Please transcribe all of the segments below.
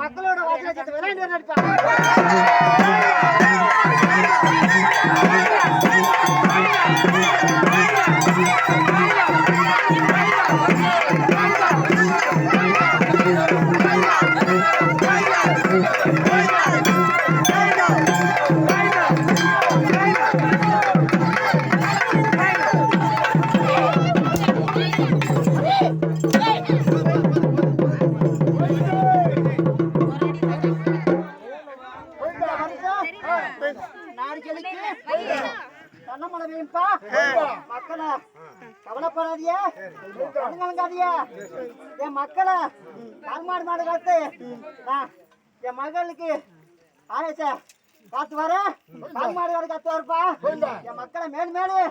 மக்களோட வாசனை சேர்த்து விளையாண்டு நடிப்பாங்க நாளைக்கு மக்களை கவலைப்படாதீங்க என் மக்களை மாடு மாடு காத்து என் மகளுக்கு ஆரேச காத்து வர பால் மாடு காத்து வரப்பா. என் மக்களை மேலும் மேலும்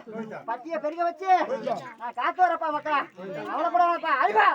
பட்டிய பெருக வச்சு நான் காத்து வரப்பா மக்களா. வரப்பா அழிவா.